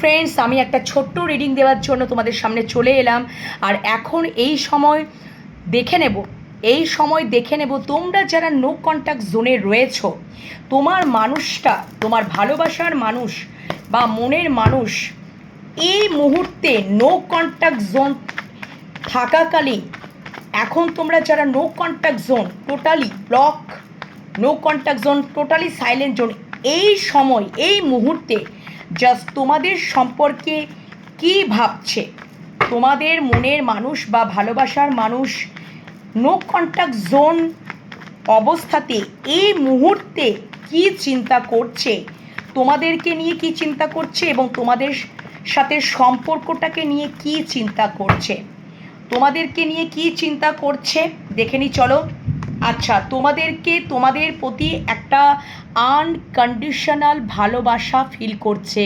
Friends আমি একটা ছোট্ট রিডিং দেওয়ার জন্য তোমাদের সামনে চলে এলাম। আর এখন এই সময় দেখে নেব, এই সময় দেখে নেব তোমরা যারা নো কন্ট্যাক্ট জোনে রয়েছো, তোমার মানুষটা, তোমার ভালোবাসার মানুষ বা মনের মানুষ, এই মুহূর্তে নো কন্ট্যাক্ট জোন থাকাকালীন এখন তোমরা যারা no contact zone totally block no contact zone totally silent zone এই সময়, এই মুহূর্তে জাস্ট তোমাদের সম্পর্কে কি ভাবছে? তোমাদের মনের মানুষ বা ভালোবাসার মানুষ নো কন্ট্যাক্ট জোন অবস্থাতে এই মুহূর্তে কি চিন্তা করছে? তোমাদেরকে নিয়ে কি চিন্তা করছে এবং তোমাদের সাথে সম্পর্কটাকে নিয়ে কি চিন্তা করছে? তোমাদেরকে নিয়ে কি চিন্তা করছে? দেখে নি, চলো। আচ্ছা তোমাদেরকে তোমাদের প্রতি একটা আনকন্ডিশনাল ভালোবাসা ফিল করছে।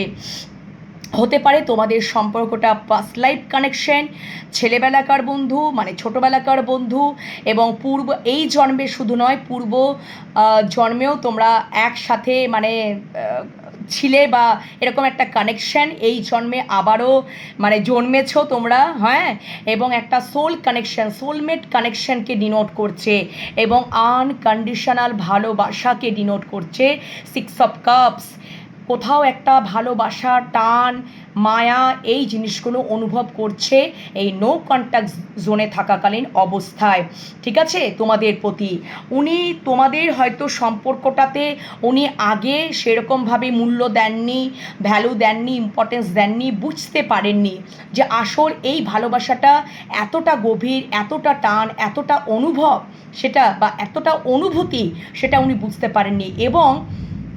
হতে পারে তোমাদের সম্পর্কটা পাস্ট লাইফ কানেকশন ছেলেবেলাকার বন্ধু মানে ছোটোবেলাকার বন্ধু এবং পূর্ব, এই জন্মে শুধু নয়, পূর্ব জন্মেও তোমরা একসাথে মানে ছিলে বা এরকম একটা কানেকশান এই জন্মে আবারও মানে জন্মেছ তোমরা হ্যাঁ? এবং একটা সোল কানেকশান সোলমেট কানেকশানকে ডিনোট করছে এবং আনকন্ডিশনাল ভালোবাসাকে ডিনোট করছে সিক্স অফ কাপস কোথাও একটা ভালোবাসা, টান, মায়া, এই জিনিসগুলো অনুভব করছে এই নো কন্ট্যাক্ট জোনে থাকাকালীন অবস্থায়। ঠিক আছে? তোমাদের প্রতি। উনি তোমাদের হয়তো সম্পর্কটাতে উনি আগে সেরকমভাবে মূল্য দেননি ভ্যালু দেননি ইম্পর্টেন্স দেননি, বুঝতে পারেননি যে আসল এই ভালোবাসাটা এতটা গভীর, এতটা টান, এতটা অনুভব সেটা বা এতটা অনুভূতি সেটা উনি বুঝতে পারেননি। এবং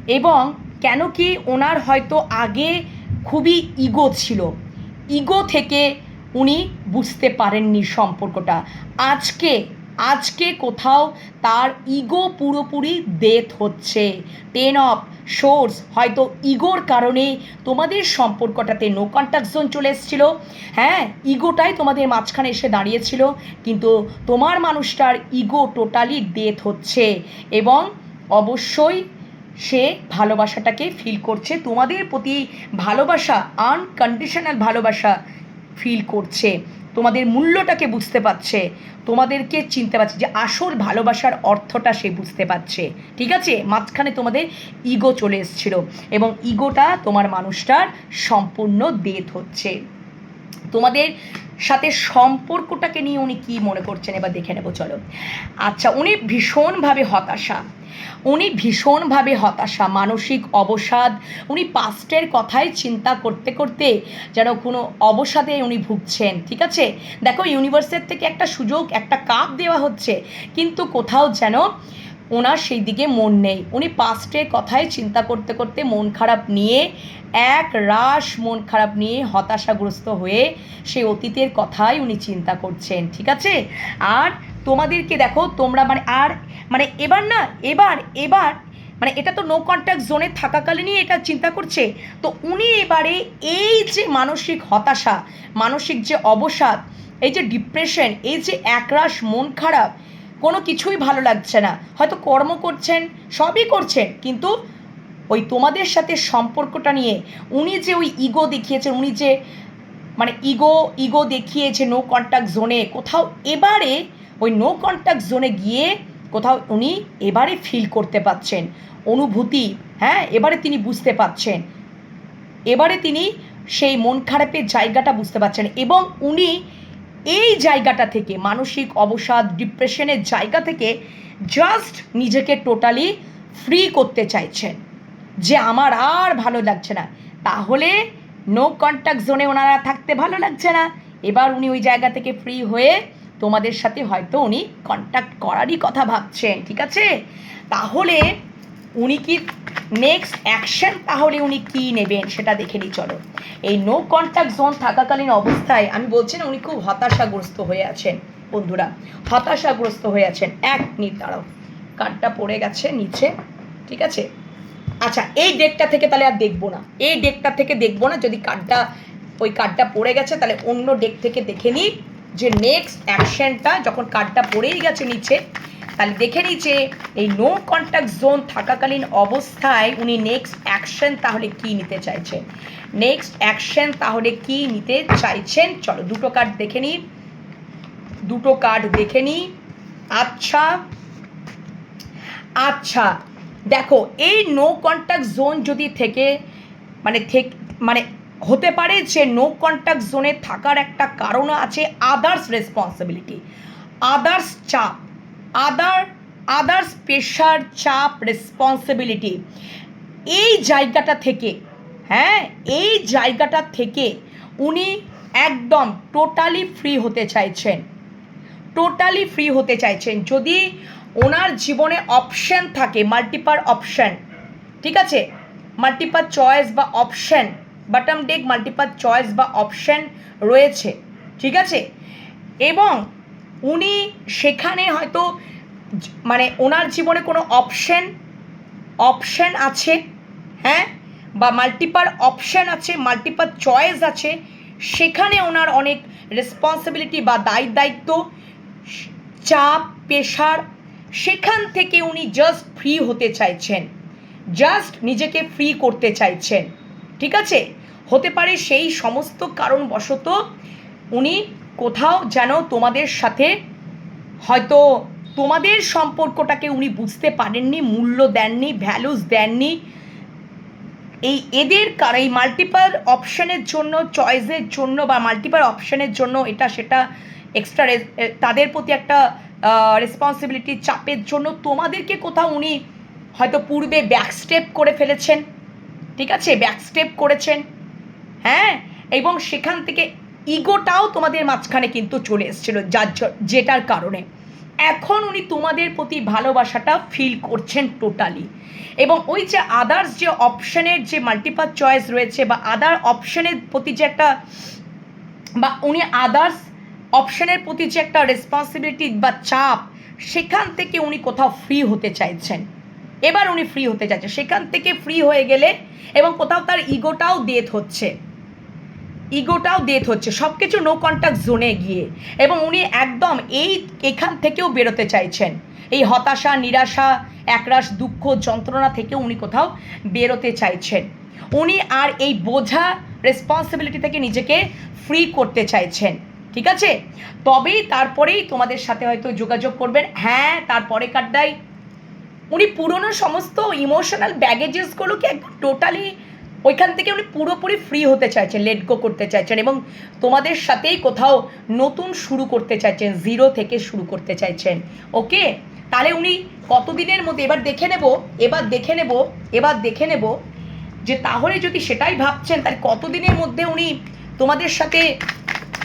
এবং কেন কি ওনার হয়তো আগে খুবই ইগো ছিল। ইগো থেকে উনি বুঝতে পারেননি সম্পর্কটা। আজকে আজকে কোথাও তার ইগো পুরোপুরি ডেথ হচ্ছে। টেন অফ সোর্স হয়তো ইগোর কারণে তোমাদের সম্পর্কটাতে নো কন্ট্যাক্ট জোন চলে এসেছিল। হ্যাঁ ইগোটাই তোমাদের মাঝখানে এসে দাঁড়িয়েছিল, কিন্তু তোমার মানুষটার ইগো টোটালি ডেথ হচ্ছে। এবং অবশ্যই সে ভালোবাসাটাকে ফিল করছে, তোমাদের প্রতি ভালোবাসা আনকন্ডিশনাল ভালোবাসা ফিল করছে, তোমাদের মূল্যটাকে বুঝতে পারছে, তোমাদেরকে চিনতে পারছে যে আসল ভালোবাসার অর্থটা সে বুঝতে পারছে। ঠিক আছে? মাঝখানে তোমাদের ইগো চলে এসেছিল এবং ইগোটা তোমার মানুষটার সম্পূর্ণ ডেথ হচ্ছে। তোমাদের সাথে সম্পর্কটাকে নিয়ে উনি কি মনে করছেন? এবার দেখে নেব, চলো। আচ্ছা উনি ভীষণভাবে হতাশা। উনি ভীষণভাবে হতাশা, মানসিক অবসাদ। উনি পাস্টের কথাই চিন্তা করতে করতে যেন কোনো অবসাদে উনি ভুগছেন, ঠিক আছে? দেখো ইউনিভার্সের থেকে একটা সুযোগ, একটা কাপ দেওয়া হচ্ছে, কিন্তু কোথাও যেন ওনার সেই দিকে মন নেই। উনি পাস্টের কথাই চিন্তা করতে করতে মন খারাপ নিয়ে, এক রাশ মন খারাপ নিয়ে হতাশাগ্রস্ত হয়ে সেই অতীতের কথাই উনি চিন্তা করছেন, ঠিক আছে? আর তোমাদেরকে দেখো, তোমরা মানে আর মানে এবার না, এবার এবার মানে এটা তো নো কন্ট্যাক্ট জোনে থাকাকালীনই এটা চিন্তা করছে। তো উনি এবারে এই যে মানসিক হতাশা, মানসিক যে অবসাদ, এই যে ডিপ্রেশন এই যে একরাশ মন খারাপ, কোনো কিছুই ভালো লাগছে না। হয়তো কর্ম করছেন, সবই করছেন, কিন্তু ওই তোমাদের সাথে সম্পর্কটা নিয়ে উনি যে ওই ইগো দেখিয়েছেন, উনি যে মানে ইগো ইগো দেখিয়েছে নো কন্ট্যাক্ট জোনে কোথাও এবারে ওই নো কন্ট্যাক্ট জোনে গিয়ে কোথাও উনি এবারে ফিল করতে পাচ্ছেন, অনুভূতি হ্যাঁ এবারে তিনি বুঝতে পাচ্ছেন। এবারে তিনি সেই মন খারাপের জায়গাটা বুঝতে পারছেন এবং উনি এই জায়গাটা থেকে, মানসিক অবসাদ ডিপ্রেশনের জায়গা থেকে জাস্ট নিজেকে টোটালি ফ্রি করতে চাইছেন যে আমার আর ভালো লাগছে না। তাহলে নো কন্ট্যাক্ট জোনে ওনারা থাকতে ভালো লাগছে না। এবার উনি ওই জায়গা থেকে ফ্রি হয়ে তোমাদের সাথে হয়তো উনি কন্ট্যাক্ট করারই কথা ভাবছেন, ঠিক আছে? তাহলে উনি কি নেক্সট অ্যাকশন তাহলে উনি কি নেবেন সেটা দেখে নিই, চলো। এই নো কন্ট্যাক্ট জোন থাকাকালীন অবস্থায়, আমি বলছি না উনি খুব হতাশাগ্রস্ত হয়ে আছেন, বন্ধুরা। হতাশাগ্রস্ত হয়ে আছেন। এক মিনিট দাঁড়াও। কার্ডটা পড়ে গেছে নিচে, ঠিক আছে? আচ্ছা এই ডেকটা থেকে তাহলে আর দেখব না। এই ডেকটা থেকে দেখব না, যদি কার্ডটা ওই কার্ডটা পড়ে গেছে, তাহলে অন্য ডেক থেকে দেখে নিই। যে নেক্সট অ্যাকশনটা যখন কার্ডটা পড়েই গেছে নিচে, তাহলে দেখে যে এই নো কন্ট্যাক্ট জোন থাকাকালীন অবস্থায় উনি নেক্সট অ্যাকশন তাহলে কি নিতে চাইছেন? নেক্সট অ্যাকশন তাহলে কি নিতে চাইছেন? চলো দুটো কার্ড দেখে নিই। দুটো কার্ড দেখে নিই। আচ্ছা। আচ্ছা দেখো এই নো কন্ট্যাক্ট জোন যদি থেকে মানে থেকে মানে হতে পারে যে নো কন্ট্যাক্ট জোনে থাকার একটা কারণ আছে আদার্স রেসপন্সিবিলিটি আদার্স চাপ আদার আদার্স প্রেশার চাপ রেসপন্সিবিলিটি এই জায়গাটা থেকে হ্যাঁ এই জায়গাটা থেকে উনি একদম টোটালি ফ্রি হতে চাইছেন। টোটালি ফ্রি হতে চাইছেন। যদি ওনার জীবনে অপশন থাকে মাল্টিপার অপশন ঠিক আছে? মাল্টিপার চয়েস বা option bottom deck multiple choice বা অপশন রয়েছে, ঠিক আছে? এবং উনি সেখানে হয়তো মানে ওনার জীবনে কোনো অপশন অপশন আছে হ্যাঁ? বা মাল্টিপার অপশন আছে মাল্টিপার চয়েস আছে, সেখানে ওনার অনেক রেসপন্সিবিলিটি বা দায় দায়িত্ব, চাপ পেশার সেখান থেকে উনি জাস্ট ফ্রি হতে চাইছেন জাস্ট নিজেকে ফ্রি করতে চাইছেন, ঠিক আছে? হতে পারে সেই সমস্ত কারণবশত উনি কোথাও যেন তোমাদের সাথে হয়তো তোমাদের সম্পর্কটাকে উনি বুঝতে পারেননি, মূল্য দেননি ভ্যালুস দেননি। এই এদের কার এই মাল্টিপাল অপশানের জন্য চয়েসের জন্য বা মাল্টিপাল অপশানের জন্য এটা সেটা এক্সট্রা তাদের প্রতি একটা রেসপন্সিবিলিটি চাপের জন্য তোমাদেরকে কোথাও উনি হয়তো পূর্বে ব্যাকস্টেপ করে ফেলেছেন। ঠিক আছে? ব্যাকস্টেপ করেছেন। হ্যাঁ? এবং সেখান থেকে ইগোটাও তোমাদের মাঝখানে কিন্তু চলে এসেছিল, যার যেটার কারণে। এখন উনি তোমাদের প্রতি ভালোবাসাটা ফিল করছেন টোটালি এবং ওই যে আদার্স যে অপশনের যে মাল্টিপাল চয়েস রয়েছে বা আদার অপশনের প্রতি যে একটা, বা উনি আদার্স অপশনের প্রতি যে একটা রেসপন্সিবিলিটি বা চাপ, সেখান থেকে উনি কোথাও ফ্রি হতে চাইছেন। এবার উনি ফ্রি হতে চাইছেন। সেখান থেকে ফ্রি হয়ে গেলে এবং কোথাও তার ইগোটাও ডেথ হচ্ছে। ইগোটাও ডেথ হচ্ছে সব কিছু নো কন্ট্যাক্ট জোনে গিয়ে। এবং উনি একদম এই, এখান থেকেও বেরোতে চাইছেন। এই হতাশা, নিরাশা, একরাশ, দুঃখ, যন্ত্রণা থেকে উনি কোথাও বেরোতে চাইছেন। উনি আর এই বোঝা রেসপন্সিবিলিটি থেকে নিজেকে ফ্রি করতে চাইছেন, ঠিক আছে? তবেই তারপরেই তোমাদের সাথে হয়তো যোগাযোগ করবেন। হ্যাঁ তারপরে কাটদাই উনি পুরনো সমস্ত ইমোশনাল ব্যাগেজেসগুলোকে একদম টোটালি ওইখান থেকে উনি পুরোপুরি ফ্রি হতে চাইছেন লেট গো করতে চাইছেন এবং তোমাদের সাথেই কোথাও নতুন শুরু করতে চাইছেন জিরো থেকে শুরু করতে চাইছেন। ওকে তাহলে উনি কতদিনের মধ্যে, এবার দেখে নেব, এবার দেখে নেব, এবার দেখে নেব যে তাহলে যদি সেটাই ভাবছেন, তাহলে কতদিনের মধ্যে উনি তোমাদের সাথে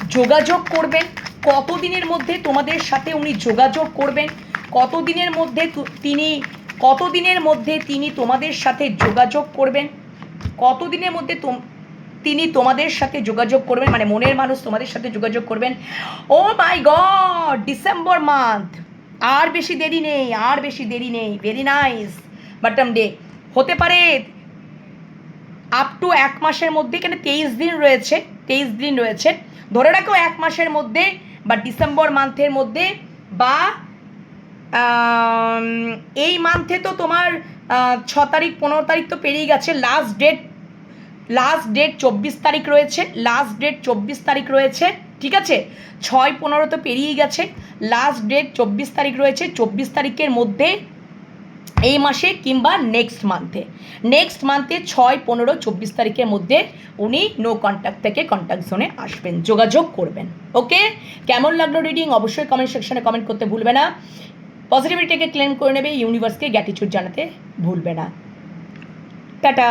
যোগাযোগ করবেন? কতদিনের মধ্যে তোমাদের সাথে উনি যোগাযোগ করবেন? কতদিনের মধ্যে তিনি, কতদিনের মধ্যে তিনি তোমাদের সাথে যোগাযোগ করবেন? কতদিনের মধ্যে তিনি তোমাদের সাথে যোগাযোগ করবেন মানে মনের মানুষ তোমাদের সাথে যোগাযোগ করবেন? Oh my god, December month. আর বেশি দেরি নেই, আর বেশি দেরি নেই। ভেরি নাইস বাটম ডে হতে পারে আপ টু এক মাসের মধ্যে এখানে তেইশ দিন রয়েছে, তেইশ দিন রয়েছে। ধরে রাখো এক মাসের মধ্যে বা ডিসেম্বর মান্থের মধ্যে বা এই মান্থে তো তোমার ছ তারিখ, পনেরো তারিখ তো পেরিয়ে গেছে। লাস্ট ডেট লাস্ট ডেট চব্বিশ তারিখ রয়েছে। লাস্ট ডেট চব্বিশ তারিখ রয়েছে। ঠিক আছে? ছয়, পনেরো তো পেরিয়ে গেছে। লাস্ট ডেট চব্বিশ তারিখ রয়েছে। চব্বিশ তারিখের মধ্যে এই মাসে কিংবা নেক্সট মান্থে নেক্সট মান্থে ছয়, পনেরো, চব্বিশ তারিখের মধ্যে উনি নো কন্ট্যাক্ট থেকে কন্ট্যাক্ট জোনে আসবেন, যোগাযোগ করবেন। ওকে কেমন লাগল রিডিং অবশ্যই কমেন্ট সেকশনে কমেন্ট করতে ভুলবে না। পজিটিভিটিকে ক্লেম করে নেবে ইউনিভার্সকে গ্যাটিচিউড জানাতে ভুলবে না। টাটা।